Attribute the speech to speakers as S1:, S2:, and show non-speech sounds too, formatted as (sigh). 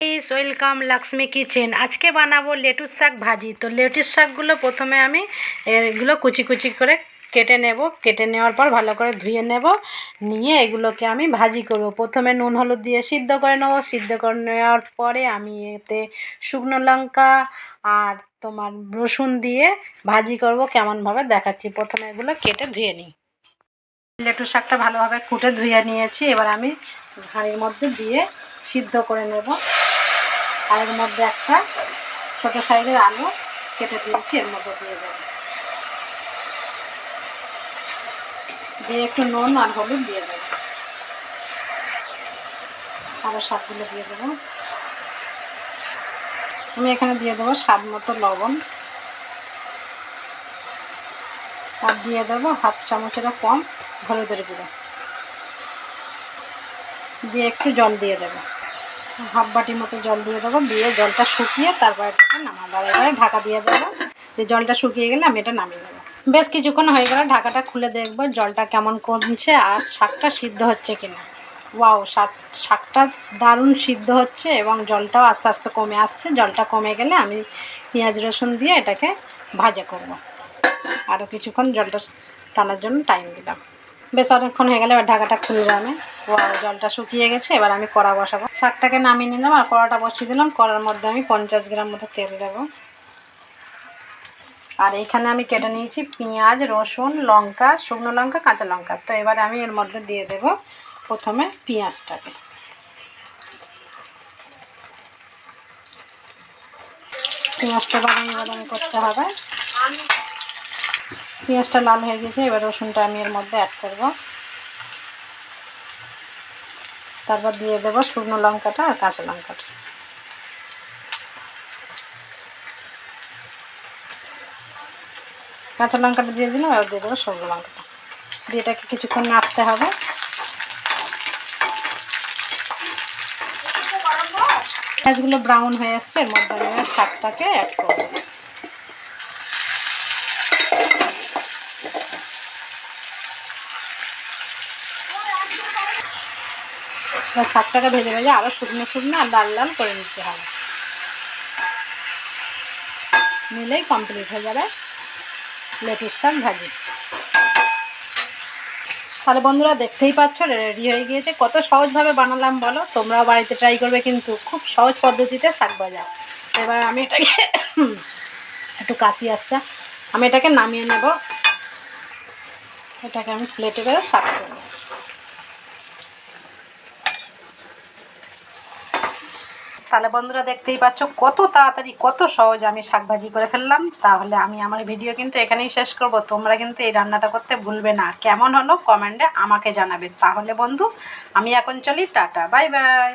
S1: ইস welcome Lakshmi kitchen আজকে বানাবো lettuce শাক ভাজি। তো লেটুস শাকগুলো প্রথমে আমি এগুলো কুচি কুচি করে কেটে নেব। কেটে নেওয়ার পর ভালো করে ধুয়ে নেব। নিয়ে এগুলোকে আমি ভাজি করব। প্রথমে নুন, হলুদ দিয়ে সিদ্ধ করে নেব। সিদ্ধ করে নেওয়ার পরে আমি এতে শুকনো লঙ্কা আর তোমার রসুন দিয়ে ভাজি করব কেমনভাবে দেখাচ্ছি। প্রথমে এগুলো কেটে ধুয়ে নিই। লেটু শাকটা ভালোভাবে কুটে ধুয়ে নিয়েছি। এবার আমি হাঁড়ির মধ্যে দিয়ে সিদ্ধ করে নেব। আর এর মধ্যে একটা ছোট সাইজের আলু কেটে দিয়েছি, এর মধ্যে দিয়ে দেবো। দিয়ে একটু নুন আর হলুদ দিয়ে দেবো। আরও শাকগুলো দিয়ে দেবো। আমি এখানে দিয়ে দেবো স্বাদ মতো লবণ। আর দিয়ে দেবো হাফ চামচেরও কম হলুদের গুঁড়ো। দিয়ে একটু জল দিয়ে দেবো। হাফ বাটির মতো জল দিয়ে দেবো। দিয়ে জলটা শুকিয়ে তারপর এটাকে নামাবো। এবারে ঢাকা দিয়ে দেবো যে জলটা শুকিয়ে গেলে আমি এটা নামিয়ে নেব। বেশ কিছুক্ষণ হয়ে গেলে, ঢাকাটা খুলে দেখব জলটা কেমন কমছে আর শাকটা সিদ্ধ হচ্ছে কিনা। ওয়াও, শাক, শাকটা দারুণ সিদ্ধ হচ্ছে এবং জলটাও আস্তে আস্তে কমে আসছে। জলটা কমে গেলে আমি পেঁয়াজ, রসুন দিয়ে এটাকে ভাজা করব। আরও কিছুক্ষণ জলটা টানার জন্য টাইম দিলাম। বেশ অনেকক্ষণ হয়ে গেলে, এবার ঢাকাটা খুলবো আমি। ওয়াও জলটা শুকিয়ে গেছে, এবার আমি কড়া বসাবো। শাকটাকে নামিয়ে নিলাম আর কড়াটা বসিয়ে দিলাম। কড়ার মধ্যে আমি পঞ্চাশ গ্রাম মতো তেল দেবো। আর এখানে আমি কেটে নিয়েছি পেঁয়াজ, রসুন, লঙ্কা, শুকনো লঙ্কা, কাঁচা লঙ্কা। তো এবার আমি এর মধ্যে দিয়ে দেব প্রথমে পেঁয়াজটাকে। পেঁয়াজটা বাদামি বাদামি করতে হবে। পেঁয়াজটা লাল হয়ে গেছে, এবার রসুনটা আমি এর মধ্যে অ্যাড করব। তারপর দিয়ে দেবো শুকনো লঙ্কাটা আর কাঁচা লঙ্কাটা। কাঁচা লঙ্কাটা দিয়ে দিলাম, এবার দিয়ে দেবো শুকনো লঙ্কাটা। দিয়ে এটাকে কিছুক্ষণ নাড়তে হবে। পেঁয়াজগুলো ব্রাউন হয়ে আসছে এর মধ্যে শাকটাকে অ্যাড করব। শাকটাকে ভেজে ভেজে আরও শুকনো শুকনো আর লাল লাল করে নিতে হবে। নিলেই কমপ্লিট হয়ে যাবে লেটুর শাক ভাজি। তাহলে বন্ধুরা দেখতেই পাচ্ছ রেডি হয়ে গিয়েছে। কত সহজভাবে বানালাম বলো? তোমরাও বাড়িতে ট্রাই করবে কিন্তু খুব সহজ পদ্ধতিতে শাক ভাজা। এবার আমি এটাকে (coughs) একটু কাশি আসছে। আমি এটাকে নামিয়ে নেব। এটাকে আমি প্লেটে করে সার্ভ করব। তাহলে বন্ধুরা দেখতেই পাচ্ছ কত তাড়াতাড়ি, কত সহজ আমি শাকভাজি করে ফেললাম। তাহলে আমি আমার ভিডিও কিন্তু এখানেই শেষ করব। তোমরা কিন্তু এই রান্নাটা করতে ভুলবে না। কেমন হলো কমেন্টে আমাকে জানাবে। তাহলে বন্ধু, আমি এখন চলি, টাটা, বাই বাই।